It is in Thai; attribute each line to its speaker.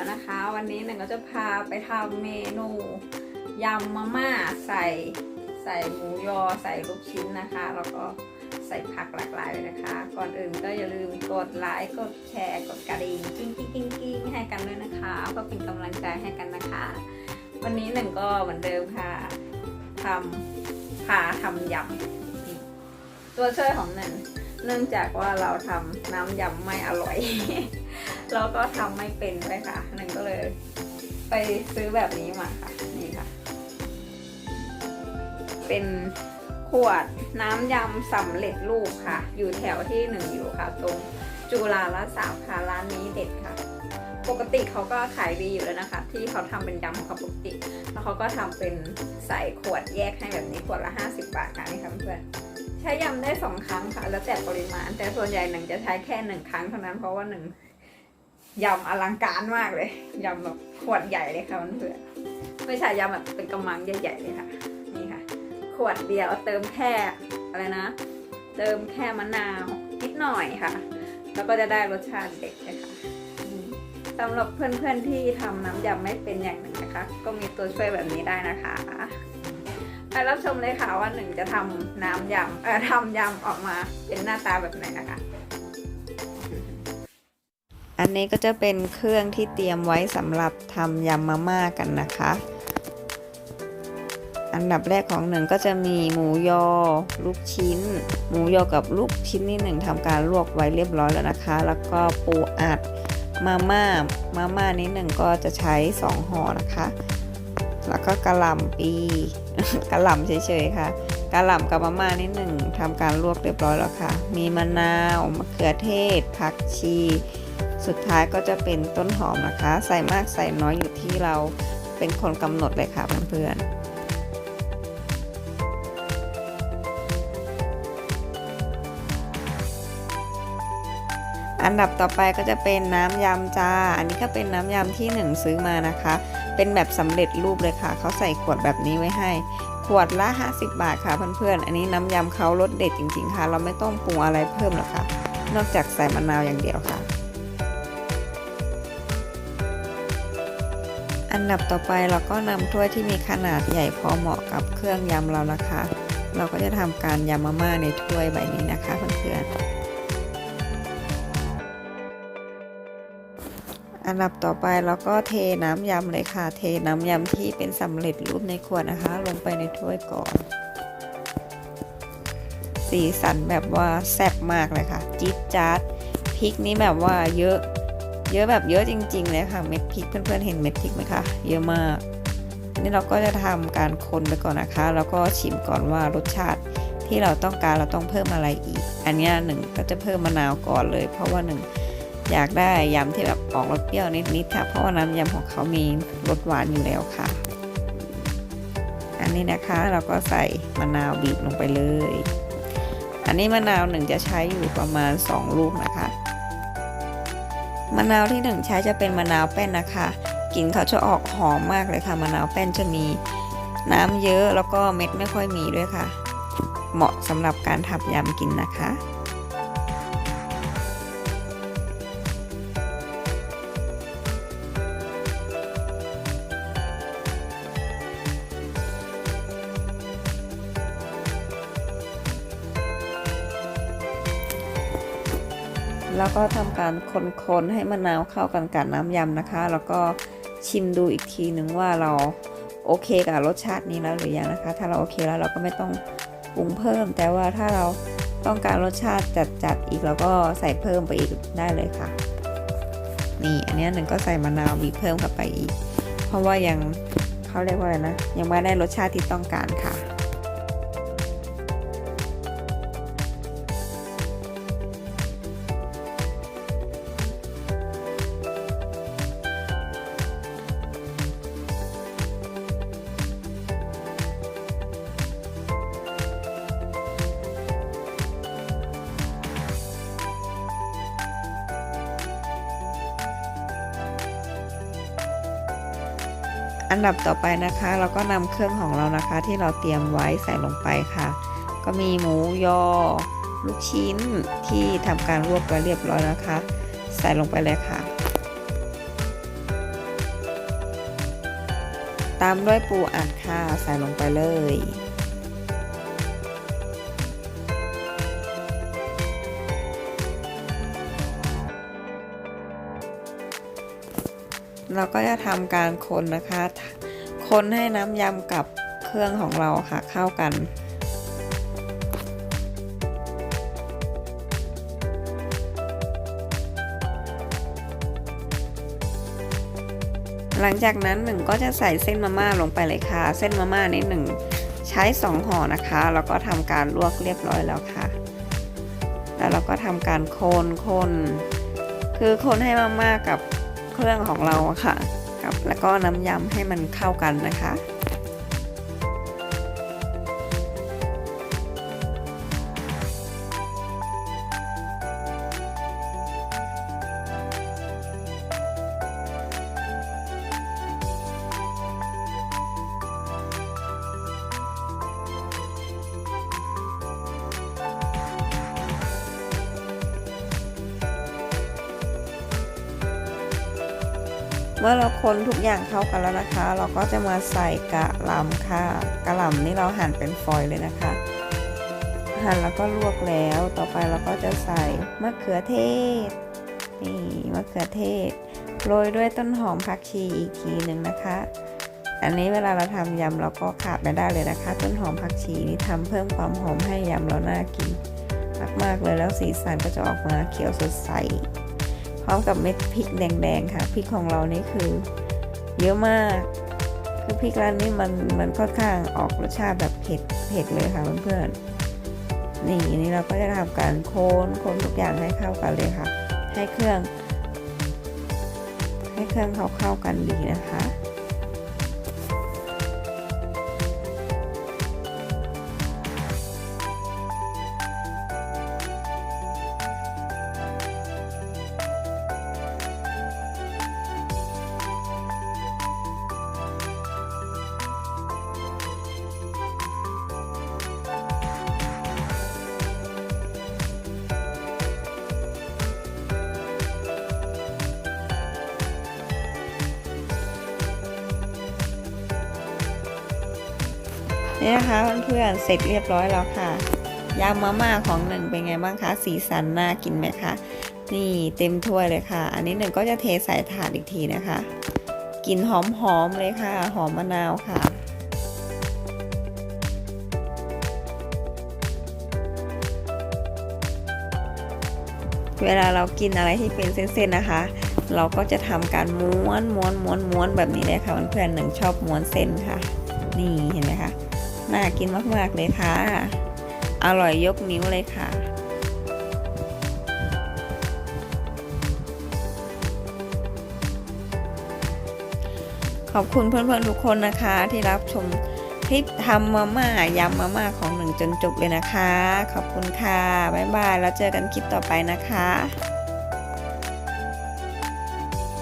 Speaker 1: แล้วนะคะ วันนี้หนึ่งก็จะพาไปทำเมนูยำมาม่าใส่ใส่หมูยอใส่ลูกชิ้นนะคะ แล้วก็ใส่ผักหลากหลายเลยนะคะ ก่อนอื่นก็อย่าลืมกดไลค์กดแชร์กดกระดิ่งกิ้งกิ้งกิ้งกิ้งให้กันด้วยนะคะเพื่อเป็นกำลังใจให้กันนะคะ วันนี้หนึ่งก็เหมือนเดิมค่ะทำพาทำยำตัวช่วยของหนึ่ง เนื่องจากว่าเราทำน้ำยำไม่อร่อย แล้วก็ทำไม่เป็นด้วยค่ะหนึ่งก็เลย ไปซื้อแบบนี้มาค่ะ นี่ค่ะ เป็นขวดน้ำยำสำเร็จรูปค่ะ อยู่แถวที่หนึ่งอยู่ค่ะ ตรงจุฬาละสามค่ะร้านนี้เด็ดค่ะ ปกติเขาก็ขายดีอยู่แล้วนะคะ ที่เขาทำเป็นยำของเขาปกติ แล้วเขาก็ทำเป็นใส่ขวดแยกให้แบบนี้ขวดละ 50 บาทค่ะนี่ค่ะเพื่อน ใช้ยำได้สองครั้งค่ะ แล้วแต่ปริมาณ แต่ส่วนใหญ่หนึ่งจะใช้แค่หนึ่งครั้งเท่านั้นเพราะว่าหนึ่งยำอลังการมากเลยยำแบบขวดใหญ่เลยค่ะเพื่อนไม่ใช่ยำแบบเป็นกำมังใหญ่ๆเลยค่ะนี่ค่ะ ขวดเดียวเติมแค่อะไรนะ เติมแค่มะนาวนิดหน่อยค่ะ แล้วก็จะได้รสชาติเด็ดเลยค่ะสำหรับเพื่อนๆที่ทำน้ำยำไม่เป็นอย่างหนึ่งนะคะ ก็มีตัวช่วยแบบนี้ได้นะคะ ไปรับชมเลยค่ะว่าหนึ่งจะทำน้ำยำเอ่อทำยำออกมาเป็นหน้าตาแบบไหนนะคะ
Speaker 2: อันนี้ก็จะเป็นเครื่องที่เตรียมไว้สำหรับทำยำมาม่ากันนะคะ อันดับแรกของหนึ่งก็จะมีหมูยอ ลูกชิ้น หมูยอกับลูกชิ้นนี่หนึ่งทำการลวกไว้เรียบร้อยแล้วนะคะ แล้วก็ปูอัดมาม่า มาม่านี้หนึ่งก็จะใช้สองห่อนะคะ แล้วก็กระหล่ำปี กระหล่ำเฉยๆค่ะกระหล่ำกับมาม่านิดหนึ่งทำการลวกเรียบร้อยแล้วค่ะ มีมะนาวมะเขือเทศ ผักชี สุดท้ายก็จะเป็นต้นหอมนะคะ ใส่มากใส่น้อยอยู่ที่เราเป็นคนกำหนดเลยค่ะเพื่อนๆอันดับต่อไปก็จะเป็นน้ำยำจ้า อันนี้ก็เป็นน้ำยำที่หนึ่งซื้อมานะคะ เป็นแบบสำเร็จรูปเลยค่ะ เขาใส่ขวดแบบนี้ไว้ให้ ขวดละ 50 บาทค่ะเพื่อนๆ อันนี้น้ำยำเขารสเด็ดจริงๆค่ะ เราไม่ต้องปรุงอะไรเพิ่มหรอกค่ะ นอกจากใส่มะนาวอย่างเดียวค่ะ อันดับต่อไปเราก็นำถ้วยที่มีขนาดใหญ่พอเหมาะกับเครื่องยำเรานะคะ เราก็จะทำการยำมาม่าในถ้วยใบนี้นะคะเพื่อนๆ อันดับต่อไปเราก็เทน้ำยำเลยค่ะ เทน้ำยำที่เป็นสำเร็จรูปในขวดนะคะ ลงไปในถ้วยก่อน สีสันแบบว่าแซ่บมากเลยค่ะ จิ๊ดจ๊าดพริกนี้แบบว่าเยอะ เยอะแบบเยอะจริง ๆ เลยค่ะ เม็ดพริกเพื่อนๆเห็นเม็ดพริกไหมคะ เยอะมาก อันนี้เราก็จะทำการคนไปก่อนนะคะ แล้วก็ชิมก่อนว่ารสชาติที่เราต้องการเราต้องเพิ่มอะไรอีก อันนี้หนึ่งก็จะเพิ่มมะนาวก่อนเลย เพราะว่าหนึ่ง อยากได้ยำที่แบบออกรสเปรี้ยวนิดๆค่ะ เพราะว่าน้ำยำของเขามีรสหวานอยู่แล้วค่ะ อันนี้นะคะเราก็ใส่มะนาวบีบลงไปเลย อันนี้มะนาวหนึ่งจะใช้อยู่ประมาณ 2 ลูกนะคะมะนาวที่หนึ่งใช้จะเป็นมะนาวแป้นนะคะกลิ่นเขาจะออกหอมมากเลยค่ะมะนาวแป้นจะมีน้ำเยอะแล้วก็เม็ดไม่ค่อยมีด้วยค่ะ เหมาะสำหรับการทำยำกินนะคะ แล้วก็ทำการคนๆให้มะนาวเข้ากันกับน้ำยำนะคะ แล้วก็ชิมดูอีกทีนึงว่าเราโอเคกับรสชาตินี้แล้วหรือยังนะคะ ถ้าเราโอเคแล้วเราก็ไม่ต้องปรุงเพิ่ม แต่ว่าถ้าเราต้องการรสชาติจัดๆอีกเราก็ใส่เพิ่มไปอีกได้เลยค่ะ นี่อันนี้หนึ่งก็ใส่มะนาวบีบเพิ่มเข้าไปอีก เพราะว่ายังเขาเรียกว่าอะไรนะ ยังไม่ได้รสชาติที่ต้องการค่ะ อันดับต่อไปนะคะ เราก็นำเครื่องของเรานะคะ ที่เราเตรียมไว้ใส่ลงไปค่ะ ก็มีหมูยอ ลูกชิ้นที่ทำการลวกไว้เรียบร้อยนะคะ ใส่ลงไปเลยค่ะ ตามด้วยปูอัดค่ะใส่ลงไปเลย เราก็จะทำการคนนะคะ คนให้น้ำยำกับเครื่องของเราค่ะเข้ากันหลังจากนั้นหนึ่งก็จะใส่เส้นมาม่าลงไปเลยค่ะ เส้นมาม่านี้หนึ่งใช้สองห่อนะคะ แล้วก็ทำการลวกเรียบร้อยแล้วค่ะ แล้วเราก็ทำการคนคน คือคนให้มาม่ากับ รื่องของเราอะค่ะครับแล้วก็น้ำยำให้มันเข้ากันนะคะ เมื่อเราคนทุกอย่างเข้ากันแล้วนะคะ เราก็จะมาใส่กะหล่ำค่ะ กะหล่ำนี่เราหั่นเป็นฟอยเลยนะคะ หั่นแล้วก็ลวกแล้ว ต่อไปเราก็จะใส่มะเขือเทศ นี่มะเขือเทศ โรยด้วยต้นหอมผักชีอีกทีหนึ่งนะคะ อันนี้เวลาเราทำยำเราก็ขาดไม่ได้เลยนะคะ ต้นหอมผักชีนี่ทำเพิ่มความหอมให้ยำเราน่ากินมากๆเลยแล้วสีสันก็จะออกมาเขียวสดใส ร้อมกับเม็ดพริกแดงๆค่ะพริกของเรานี่คือเยอะมาก คือพริกร้านนี้มันมันค่อนข้างออกรสชาติแบบเผ็ดเผ็ดเลยค่ะเพื่อนๆนี่นี่เราก็จะทำการโคนโคนทุกอย่างให้เข้ากันเลยค่ะ ให้เครื่อง ให้เครื่องเขาเข้ากันดีนะคะ นี่นะคะเพื่อนๆเสร็จเรียบร้อยแล้วค่ะยำมาม่าของหนึ่งเป็นไงบ้างคะสีสันน่ากินไหมคะนี่เต็มถ้วยเลยค่ะ อันนี้หนึ่งก็จะเทใส่ถาดอีกทีนะคะกลิ่นหอมๆเลยค่ะ หอมมะนาวค่ะเวลาเรากินอะไรที่เป็นเส้นๆนะคะ เราก็จะทำการม้วนม้วนม้วนม้วนแบบนี้เลยค่ะเพื่อนๆหนึ่งชอบม้วนเส้นค่ะ นี่เห็นไหม น่ากินมาก ๆ เลยค่ะ อร่อยยกนิ้วเลยค่ะขอบคุณเพื่อนๆทุกคนนะคะที่รับชมคลิปทำมาม่ายำมาม่าของหนึ่งจนจบเลยนะคะ ขอบคุณค่ะ บ๊ายบาย แล้วเจอกันคลิปต่อไปนะคะ